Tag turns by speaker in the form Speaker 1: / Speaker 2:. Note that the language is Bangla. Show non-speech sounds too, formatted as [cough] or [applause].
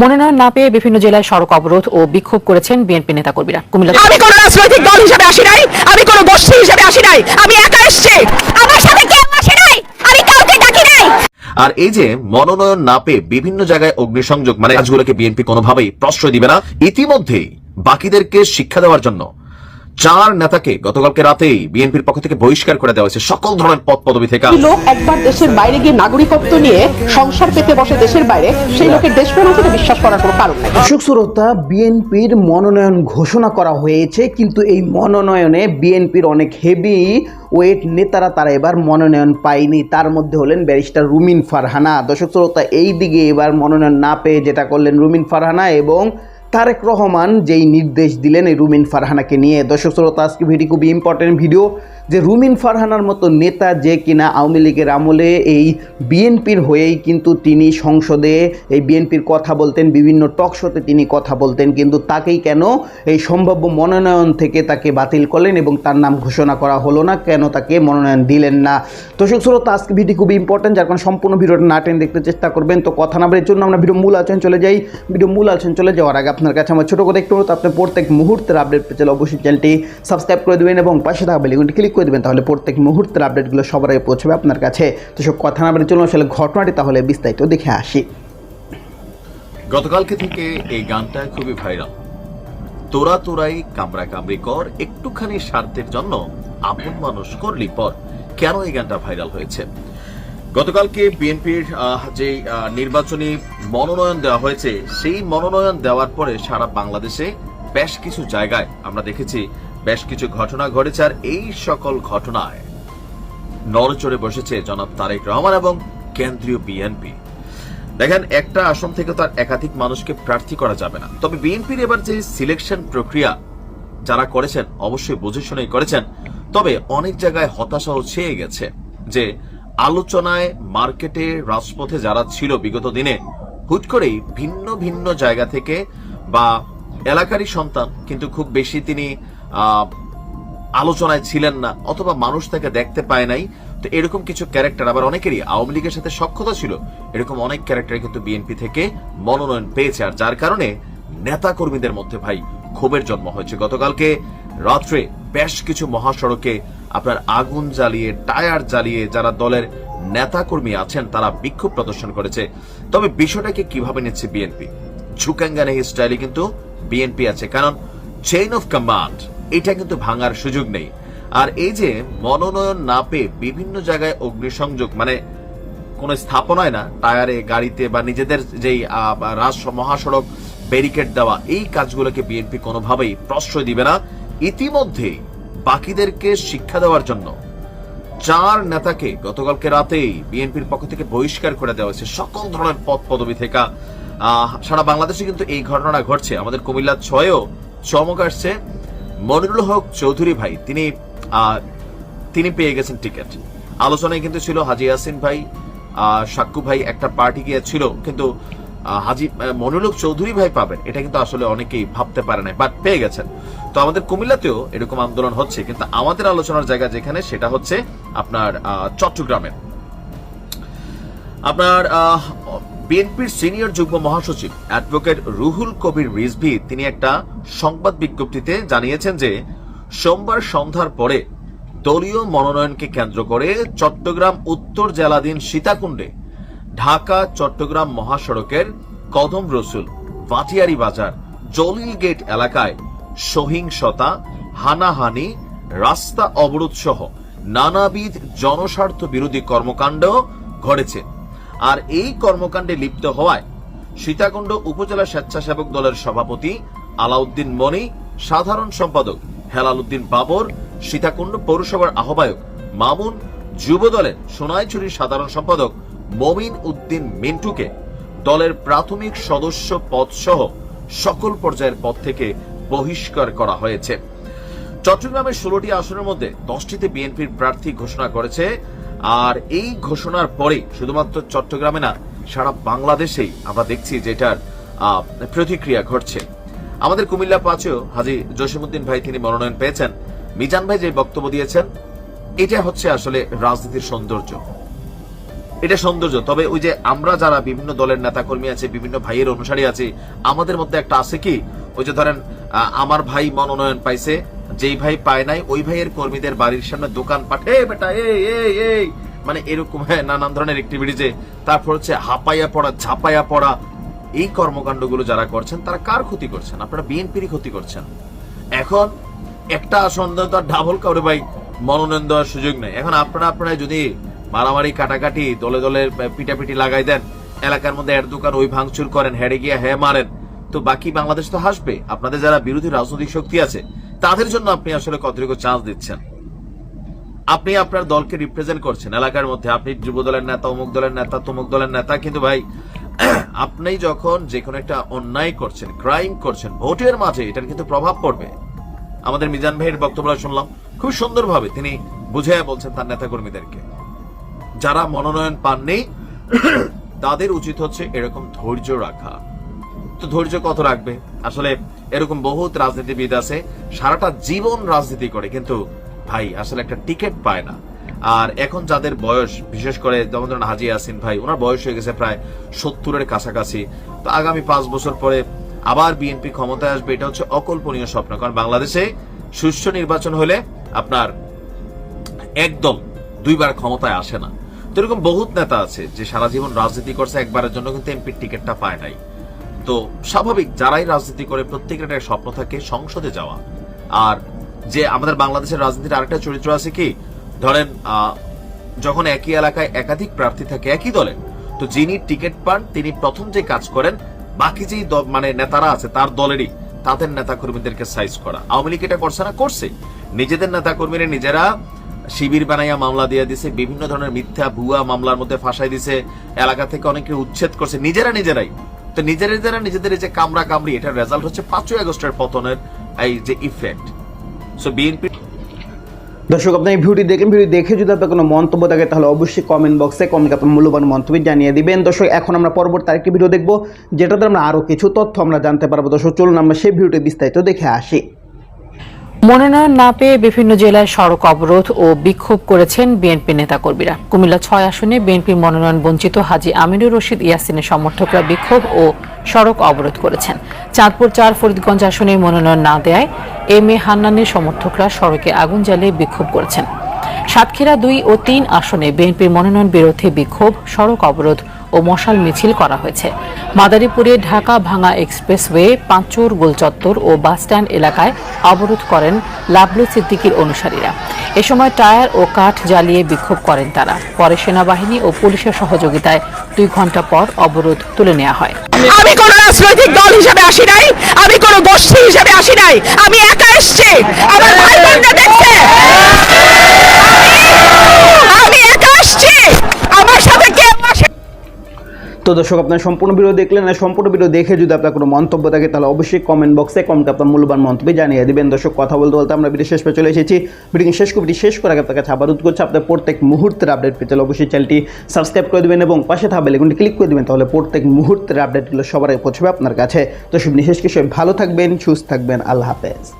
Speaker 1: মনোনয়ন না পেয়ে বিভিন্ন জেলায় সড়ক অবরোধ ও বিক্ষোভ করেছেন বিএনপি নেতাকর্মীরা। কুমিল্লা
Speaker 2: আমি কোন রাজনৈতিক দল হিসেবে আসি নাই আমি কোন গোষ্ঠী হিসেবে আসি নাই আমি একা এসেছি। আমার সাথে কেউ আসে নাই আমি কাউকে ডাকি নাই।
Speaker 3: আর এই যে মনোনয়ন না পেয়ে বিভিন্ন জায়গায় অগ্নিসংযোগ মানে কাজগুলোকে বিএনপি কোনোভাবেই প্রশ্রয় দিবে না ইতিমধ্যেই বাকিদেরকে শিক্ষা দেওয়ার জন্য চার নেতাকে গতকালকে রাতেই বিএনপির পক্ষ থেকে বহিষ্কার করে দেওয়া হয়েছে সকল ধরনের পদ পদবি থেকে।
Speaker 4: লোক একবার দেশের বাইরে গিয়ে নাগরিকত্ব নিয়ে সংসার পেতে বসে দেশের বাইরে সেই লোকের দেশপ্রেম থেকে বিশ্বাস করার কোনো কারণ নাই।
Speaker 5: দর্শক শ্রোতা বিএনপির মনোনয়ন ঘোষণা করা হয়েছে কিন্তু এই মনোনয়নে বিএনপির অনেক হেভি ওয়েট নেতারা তারা এবার মনোনয়ন পায়নি। তার মধ্যে হলেন ব্যারিস্টার রুমিন ফারহানা। দর্শক শ্রোতা এই দিকে এবার মনোনয়ন না পেয়ে যেটা করলেন রুমিন ফারহানা এবং তারেক রহমান যেই নির্দেশ দিলেন এই রুমিন ফারহানাকে নিয়ে। দর্শক, শ্রোতা, আজকে ভিডিও খুবই ইম্পর্টেন্ট ভিডিও যে রুমিন ফারহানার মতো নেতা যে কিনা আওয়ামী লীগের আমলে এই বিএনপির হয়েই কিন্তু তিনি সংসদে এই বিএনপির কথা বলতেন বিভিন্ন টক শোতে তিনি কথা বলতেন কিন্তু তাকেই কেন এই সম্ভাব্য মনোনয়ন থেকে তাকে বাতিল করলেন এবং তার নাম ঘোষণা করা হলো না কেন তাকে মনোনয়ন দিলেন না? দর্শক শ্রোতা আজকে ভিডিও খুবই ইম্পর্টেন্ট যার কারণে সম্পূর্ণ ভিডিওটা না টেনে দেখতে চেষ্টা করবেন। তো কথা না বলার জন্য আমরা ভিডিও মূল আলোচনা চলে যাই। ভিডিও মূল আলোচনা চলে যাওয়ার আগে আপনার কাছে আমার ছোটো করে একটু অনুরোধ, আপনি প্রত্যেক মুহূর্তের আপডেট চাইলে অবশ্যই চ্যানেলটি সাবস্ক্রাইব করে দেবেন এবং পাশে থাকা বেলিগুনটি ক্লিক করে দেবেন, তাহলে প্রত্যেক মুহূর্তের আপডেটগুলো সবার আগে পৌঁছবে আপনার কাছে। তো সব কথা না বলে চলুন, আসলে ঘটনাটি তাহলে বিস্তারিত দেখে আসি।
Speaker 3: গতকালকে থেকে এই গানটা খুবই ভাইরাল। তোরা তোরাই কামড়া কামড়ি কর, একটুখানি স্বার্থের জন্য আপন মানুষ করলি পর কেন এই গানটা ভাইরাল হয়েছে? গতকালকে বিএনপির যে নির্বাচনী মনোনয়ন দেওয়া হয়েছে, সেই মনোনয়ন দেওয়ার পরে সারা বাংলাদেশে বেশ কিছু জায়গায় আমরা দেখেছি বেশ কিছু ঘটনা ঘটেছে আর এই সকল ঘটনায় নড়চড়ে বসেছে জনাব তারেক রহমান এবং কেন্দ্রীয় বিএনপি দেখেন, একটা আসন থেকে তার একাধিক মানুষকে প্রার্থী করা যাবে না। তবে বিএনপির এবার যে সিলেকশন প্রক্রিয়া যারা করেছেন, অবশ্যই বুঝে শুনেই করেছেন, তবে অনেক জায়গায় হতাশাও ছেয়ে গেছে যে আলোচনায়, মার্কেটে, রাজপথে যারা ছিল বিগত দিনে, হুট করেই ভিন্ন ভিন্ন জায়গা থেকে বা এলাকারই সন্তান, কিন্তু খুব বেশি তিনি আলোচনায় ছিলেন না, অথবা মানুষ তাকে দেখতে পায় নাই। তো এরকম কিছু ক্যারেক্টার আবার অনেকেরই আওয়ামী লীগের সাথে সক্ষতা ছিল। এরকম অনেক ক্যারেক্টার কিন্তু বিএনপি থেকে মনোনয়ন পেয়েছে। আর যার কারণে নেতা কর্মীদের মধ্যে ভাই ক্ষোভের জন্ম হয়েছে। গতকালকে রাত্রে বেশ কিছু মহাসড়কে আপনার আগুন জ্বালিয়ে, টায়ার জ্বালিয়ে যারা দলের নেতা কর্মী আছেন, তারা বিক্ষোভ প্রদর্শন করেছে। তবে বিষয়টাকে কীভাবে নিচ্ছে বিএনপি ঝুকাঙ্গানে স্টাইলে কিন্তু বিএনপি আছে। কারণ চেইন অফ কমান্ড এটা কিন্তু ভাঙার সুযোগ নেই। আর এই যে মনোনয়ন না পেয়ে বিভিন্ন জায়গায় অগ্নিসংযোগ মানে কোন স্থাপনায় না, টায়ারে, গাড়িতে বা নিজেদের যেই রাষ্ট্র মহাসড়ক, ব্যারিকেড দেওয়া, এই কাজগুলোকে বিএনপি কোনোভাবেই প্রশ্রয় দিবে না। ইতিমধ্যে বাকিদেরকে শিক্ষা দেওয়ার জন্য চার নেতাকে গতকালকে রাতেই বিএনপির পক্ষ থেকে বহিষ্কার করে দেওয়া হয়েছে। সকল ধরনের পদ পদবি থেকে সারা বাংলাদেশে কিন্তু এই ঘটনা ঘটছে। আমাদের কুমিল্লা ছয়েও চমক আসছে। মনিরুল হক চৌধুরী ভাই, তিনি তিনি পেয়ে গেছেন টিকিট। আলোচনায় কিন্তু ছিল হাজি ইয়াসিন ভাই সাক্কু ভাই একটা পার্টি গিয়েছিল, কিন্তু হাজি হক চৌধুরী ভাই পাবেন, এটা কিন্তু আসলে অনেকেই ভাবতে পারে না বাট পেয়ে গেছেন। তো আমাদের কুমিল্লাতেও এরকম আন্দোলন হচ্ছে, কিন্তু আমাদের আলোচনার জায়গা যেখানে, সেটা হচ্ছে আপনার চট্টগ্রামের। আপনার বিএনপির সিনিয়র যুগ্ম মহাসচিব অ্যাডভোকেট রুহুল কবির রিজভি তিনি একটা সংবাদ বিজ্ঞপ্তিতে জানিয়েছেন যে সোমবার সন্ধ্যার পরে দলীয় মনোনয়নকে কেন্দ্র করে চট্টগ্রাম উত্তর জেলাধীন সীতাকুণ্ডে ঢাকা, চট্টগ্রাম মহাসড়কের কদম রসুল ভাটিয়ারি বাজার জলিল গেট এলাকায় সহিংসতা, হানাহানি, রাস্তা অবরোধ সহ নানাবিধ জনস্বার্থ বিরোধী কর্মকাণ্ড ঘটেছে। আর এই কর্মকাণ্ডে লিপ্ত হওয়ায় সীতাকুণ্ড উপজেলা স্বেচ্ছাসেবক দলের সভাপতি আলাউদ্দিন মনি, সাধারণ সম্পাদক হেলাল উদ্দিন বাবর, সীতাকুণ্ড পৌরসভার আহ্বায়ক মামুন, যুব দলের সোনাইছড়ির সাধারণ সম্পাদক মমিন উদ্দিন মিন্টুকে দলের প্রাথমিক সদস্য পদ সহ সকল পর্যায়ের পদ থেকে বহিষ্কার করা হয়েছে। চট্টগ্রামের ষোলোটি আসনের মধ্যে দশটিতে বিএনপির প্রার্থী ঘোষণা করেছে আর এই ঘোষণার পরে শুধুমাত্র চট্টগ্রামে না সারা বাংলাদেশেই আমরা দেখছি যেটার আহ, প্রতিক্রিয়া ঘটছে। আমাদের কুমিল্লা পাঁচেও হাজি জসিমুদ্দিন ভাই তিনি মনোনয়ন পেয়েছেন। মিজান ভাই যে বক্তব্য দিয়েছেন এটা হচ্ছে আসলে রাজনীতির সৌন্দর্য। এটা সৌন্দর্য। তবে ওই যে আমরা যারা বিভিন্ন দলের নেতাকর্মী আছে বিভিন্ন ভাইয়ের অনুসারী আছে আমাদের মধ্যে একটা আছে কি? ওই যে ধরেন আমার ভাই মনোনয়ন পাইছে যেই ভাই পায় নাই, ওই ভাইয়ের কর্মীদের বাড়ির সামনে দোকান পাঠে বেটা, এই মানে এরকম হ্যাঁ নানান ধরনের অ্যাক্টিভিটিজে তারপর হচ্ছে হাঁপাইয়া পড়া, ঝাপাইয়া পড়া। এই কর্মকাণ্ডগুলো যারা করছেন, তারা কার ক্ষতি করছেন? আপনারা বিএনপির ক্ষতি করছেন। এখন একটা আসন তো আর ডাবল কাউরে ভাই মনোনয়ন দেওয়ার সুযোগ নেই। এখন আপনারা আপনারা যদি মারামারি, কাটাকাটি, দলে দলে পিটাপিটি লাগাই দেন, এলাকার মধ্যে এর দোকান ওই ভাঙচুর করেন, হেডে গিয়ে হ্যাঁ মারেন, তো বাকি বাংলাদেশ তো হাসবে। আপনাদের যারা বিরোধী রাজনৈতিক শক্তি আছে তাদের জন্য আপনি আসলে কতটুকু চান্স দিচ্ছেন? আপনি আপনার দলকে রিপ্রেজেন্ট করছেন, এলাকার মধ্যে। আপনি যুব দলের নেতা, অমুক দলের নেতা, তমুক দলের নেতা। কিন্তু ভাই, [clears throat] আপনি যখন যে কোনো একটা অন্যায় করছেন ক্রাইম করছেন, ভোটের মাঝে এটার কিন্তু প্রভাব পড়বে। আমাদের মিজান ভাইয়ের বক্তব্য শুনলাম। খুব সুন্দরভাবে তিনি বুঝাইয়া বলছেন তার নেতাকর্মীদেরকে। যারা মনোনয়ন পাননি, [clears throat] তাদের উচিত হচ্ছে এরকম ধৈর্য রাখা। তো ধৈর্য কত রাখবে? আসলে এরকম বহুত রাজনীতিবিদ আছে, সারাটা জীবন রাজনীতি করে, কিন্তু ভাই, আসলে একটা টিকিট পায় না। আর এখন যাদের বয়স, বিশেষ করে যেমন ধরেন হাজি ইয়াসিন ভাই, ওনার বয়স হয়ে গেছে প্রায় সত্তরের কাছাকাছি। তো আগামী পাঁচ বছর পরে আবার বিএনপি ক্ষমতায় আসবে, এটা হচ্ছে অকল্পনীয় স্বপ্ন। কারণ বাংলাদেশে সুষ্ঠু নির্বাচন হলে আপনার একদম দুইবার ক্ষমতায় আসে না। তো এরকম বহুত নেতা আছে যে সারা জীবন রাজনীতি করছে, একবারের জন্য কিন্তু এমপির টিকিটটা পায় নাই। তো স্বাভাবিক যারাই রাজনীতি করে প্রত্যেকের একটা স্বপ্ন থাকে সংসদে যাওয়া। আর যে আমাদের বাংলাদেশের রাজনীতির আরেকটা চরিত্র আছে কি? ধরেন যখন একই এলাকায় একাধিক প্রার্থী থাকে একই দলে, তো যিনি টিকিট পান, তিনি প্রথম যে কাজ করেন, বাকি যেই মানে নেতারা আছে, তার দলেরই, তাদের নেতা কর্মীদেরকে সাইজ করা। আওয়ামী লীগ এটা করছে না? করছে। নিজেদের নেতা কর্মীরা নিজেরা শিবির বানাইয়া মামলা দিয়ে দিছে, বিভিন্ন ধরনের মিথ্যা, ভুয়া মামলার মধ্যে ফাঁসাই দিছে, এলাকা থেকে অনেকে উচ্ছেদ করছে। নিজেরা নিজেরাই তো নিজেরা নিজেরা নিজেদের এই যে কামড়া কামড়ি, এটার রেজাল্ট হচ্ছে পাঁচই আগস্টের পতনের এই যে ইফেক্ট সো বিএনপি
Speaker 5: দর্শক, আপনি এই ভিডিওটি দেখেন ভিডিও দেখে যদি আপনার কোনো মন্তব্য থাকে, তাহলে অবশ্যই কমেন্ট বক্সে কমেন্ট আপনার মূল্যবান মন্তব্য জানিয়ে দিবেন। দর্শক, এখন আমরা পরবর্তী আরেকটি ভিডিও দেখব, যেটাতে আমরা আরও কিছু তথ্য আমরা জানতে পারব। দর্শক, চলুন আমরা সেই ভিডিওটি বিস্তারিত দেখে আসি।
Speaker 1: মনোনয়ন না পেয়ে বিভিন্ন জেলায় সড়ক অবরোধ ও বিক্ষোভ করেছেন বিএনপি নেতাকর্মীরা। কুমিল্লা ছয় আসনে বিএনপির মনোনয়ন বঞ্চিত হাজি আমিনুর রশিদ ইয়াসিনের সমর্থকরা বিক্ষোভ ও সড়ক অবরোধ করেছেন। চাঁদপুর চার ফরিদগঞ্জ আসনে মনোনয়ন না দেয় এম এ হান্নানের সমর্থকরা সড়কে আগুন জ্বালিয়ে বিক্ষোভ করেছেন। সাতক্ষীরা দুই ও তিন আসনে বিএনপির মনোনয়ন বিরোধী বিক্ষোভ, সড়ক অবরোধ ও মশাল মিছিল করা হয়েছে। মাদারীপুরে ঢাকা ভাঙা এক্সপ্রেসওয়ে পাঁচুর, গোলচত্বর ও বাসস্ট্যান্ড এলাকায় অবরোধ করেন লাভলু সিদ্দিকির অনুসারীরা। এ সময় টায়ার ও কাঠ জ্বালিয়ে বিক্ষোভ করেন তারা। পরে সেনাবাহিনী ও পুলিশের সহযোগিতায় দুই ঘণ্টা পর অবরোধ তুলে নেওয়া হয়।
Speaker 2: আমি কোন রাজনৈতিক দল হিসেবে আসি নাই, আমি কোন গোষ্ঠী হিসেবে আসি নাই, আমি একা এসছি। আমার ভাই বোনরা দেখছে আমি একা এসছি আমার সাথে কেউ আসে
Speaker 5: তো দর্শক, আপনার সম্পূর্ণ ভিডিও দেখলেন আর সম্পূর্ণ ভিডিও দেখে যদি আপনার কোনো মন্তব্য থাকে, তাহলে অবশ্যই কমেন্ট বক্সে কমেন্ট আপনার মূল্যবান মন্তব্য জানিয়ে দেবেন। দর্শক, কথা বলতে বলতে আমরা ভিডিও শেষ পে চলে এসেছি। ভিডিও শেষ করে শেষ করে আগে আপনার কাছে আবার করছে আপনার প্রত্যেক মুহূর্তের আপডেট পেতে অবশ্যই চ্যানেলটি সাবস্ক্রাইব করে দেবেন এবং পাশে থাকবে লেগুনটি ক্লিক করে দেবেন, তাহলে প্রত্যেক মুহূর্তের আপডেটগুলো সবার আগে পৌঁছবে আপনার কাছে। তো সব বিশেষ কিছু ভালো থাকবেন, সুস্থ থাকবেন, আল্লাহ হাফেজ।